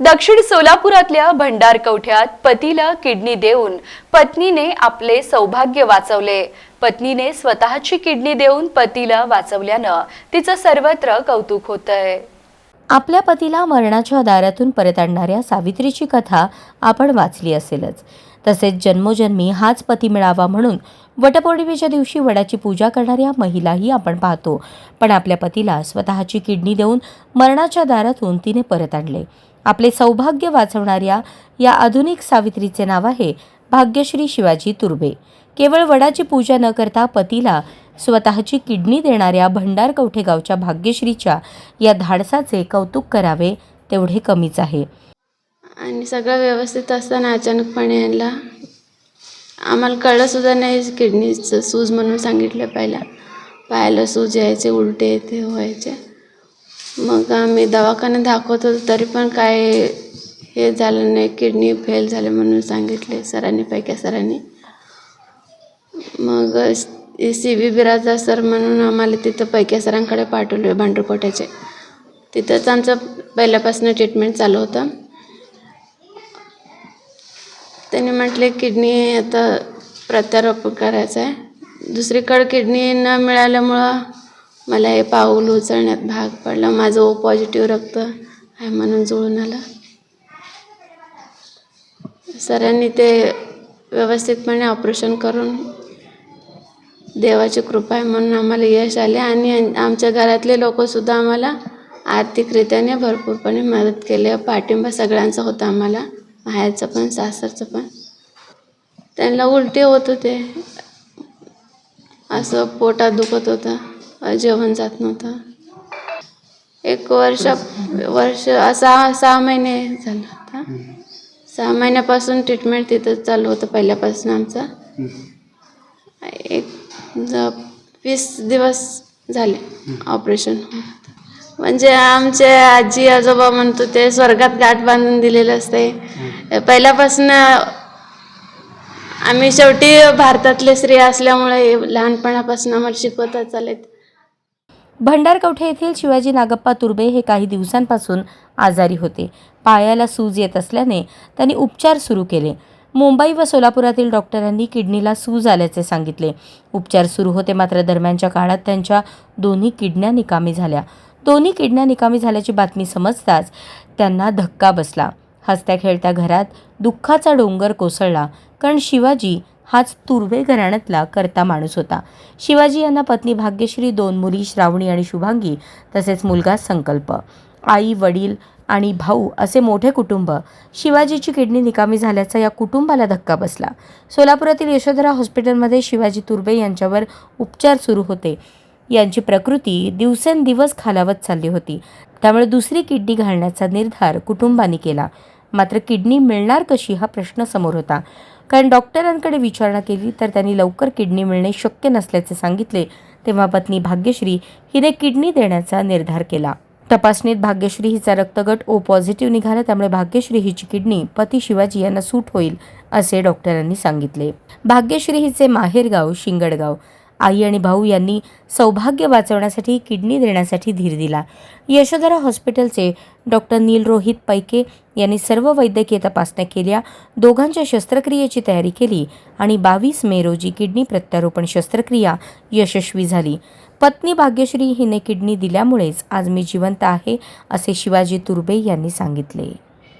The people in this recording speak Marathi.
दक्षिण सोलापुरातल्या भंडार कवठ्यात पतीला किडनी देऊन पत्नीने आपले सौभाग्य वाचवले. पत्नीने स्वतःची किडनी देऊन पतीला वाचवल्यानं तिचं सर्वत्र कौतुक होतंय. आपल्या पतीला मरणाच्या दारातून परत आणणाऱ्या सावित्रीची कथा आपण वाचली असेलच. तसेच जन्मोजन्मी हाच पती मिळावा म्हणून वटपौर्णिमेच्या दिवशी वडाची पूजा करणाऱ्या महिलाही आपण पाहतो. पण आपल्या पतीला स्वतःची किडनी देऊन मरणाच्या दारातून तिने परत आणले. आपले सौभाग्य वाचवणाऱ्या या आधुनिक सावित्रीचे नाव आहे भाग्यश्री शिवाजी तुर्बे केवळ वडाची पूजा न करता पतीला स्वतःची किडनी देणाऱ्या भंडार कवठे गावच्या भाग्यश्रीच्या या धाडसाचे कौतुक करावे तेवढे कमीच आहे. आणि सगळं व्यवस्थित असताना अचानकपणे यांना आम्हाला कळलं सुद्धा नाही किडनीचं सूज म्हणून सांगितलं पहिला. पायाला सूज यायचे उलटे ते व्हायचे. मग आम्ही दवाखान्यात दाखवत होतो तरी पण काय हे झालं नाही किडनी फेल झाले म्हणून सांगितले सरांनी पैक्या सरांनी. मग सी बी बिराजा सर म्हणून आम्हाला तिथं पैक्या सरांकडे पाठवले भांडरकोट्याचे तिथंच आमचं पहिल्यापासून ट्रीटमेंट चालू होतं. त्यांनी म्हटले किडनी आता प्रत्यारोपण करायचं आहे. दुसरीकडे किडनी न मिळाल्यामुळं मला हे पाऊल उचलण्यात भाग पडला. माझं ओ पॉझिटिव्ह रक्त आहे म्हणून जुळून आलं. सरांनी ते व्यवस्थितपणे ऑपरेशन करून देवाची कृपा आहे म्हणून आम्हाला यश आले आणि आमच्या घरातले लोकसुद्धा आम्हाला आर्थिकरित्याने भरपूरपणे मदत केली. पाठिंबा सगळ्यांचा होता आम्हाला. माहेरचं पण सासरचं पण. त्यांना उलटे होत होते. असं पोटात दुखत होतं. जेवण जात नव्हतं. एक वर्ष वर्ष सहा सहा महिने झालं होता सहा महिन्यापासून ट्रीटमेंट तिथं चालू होतं पहिल्यापासून आमचं. एक वीस दिवस झाले ऑपरेशन म्हणजे आमचे आजी आजोबा म्हणतो ते स्वर्गात गाठ बांधून दिलेलं असते पहिल्यापासून आम्ही शेवटी भारतातले स्त्री असल्यामुळे लहानपणापासून आम्हाला शिकवतात चालेत भंडारकवठे येथील शिवाजी नागप्पा तुर्बे हे काही दिवसांपासून आजारी होते. पायाला सूज येत असल्याने त्यांनी उपचार सुरू केले. मुंबई व सोलापुरातील डॉक्टरांनी किडनीला सूज आल्याचे सांगितले. उपचार सुरू होते मात्र दरम्यानच्या काळात त्यांच्या दोन्ही किडन्या निकामी झाल्या. दोन्ही किडन्या निकामी झाल्याची बातमी समजताच त्यांना धक्का बसला. हसत्या खेळत्या घरात दुःखाचा डोंगर कोसळला. कारण शिवाजी हाच तुर्वे घराण्यातला करता माणूस होता. शिवाजी यांना पत्नी भाग्यश्री दोन मुली श्रावणी आणि शुभांगी तसेच मुलगा संकल्प आई वडील आणि भाऊ असे मोठे कुटुंब. शिवाजीची किडनी निकामी झाल्याचा या कुटुंबाला धक्का बसला. सोलापुरातील यशोधरा हॉस्पिटलमध्ये शिवाजी तुर्बे यांच्यावर उपचार सुरू होते. यांची प्रकृती दिवसेंदिवस खालावत चालली होती. त्यामुळे दुसरी किडनी घालण्याचा निर्धार कुटुंबाने केला. मात्र किडनी मिळणार कशी हा प्रश्न समोर होता. कारण डॉक्टरांकडे विचारणा केली तर त्यांनी लवकर किडनी मिळणे शक्य नसल्याचे सांगितले. तेव्हा पत्नी भाग्यश्री हिने किडनी देण्याचा निर्धार केला. तपासणीत भाग्यश्री हिचा रक्तगट ओ पॉझिटिव्ह निघाला त्यामुळे भाग्यश्री हिची किडनी पती शिवाजी यांना सूट होईल असे डॉक्टरांनी सांगितले. भाग्यश्री हिचे माहेरगाव शिंगडगाव. आई आणि भाऊ यांनी सौभाग्य वाचवण्यासाठी किडनी देण्यासाठी धीर दिला. यशोधरा हॉस्पिटलचे डॉक्टर नीलरोहित पैके यांनी सर्व वैद्यकीय तपासण्या केल्या दोघांच्या शस्त्रक्रियेची तयारी केली आणि बावीस मे रोजी किडनी प्रत्यारोपण शस्त्रक्रिया यशस्वी झाली. पत्नी भाग्यश्री हिने किडनी दिल्यामुळेच आज मी जिवंत आहे असे शिवाजी तुर्बे यांनी सांगितले.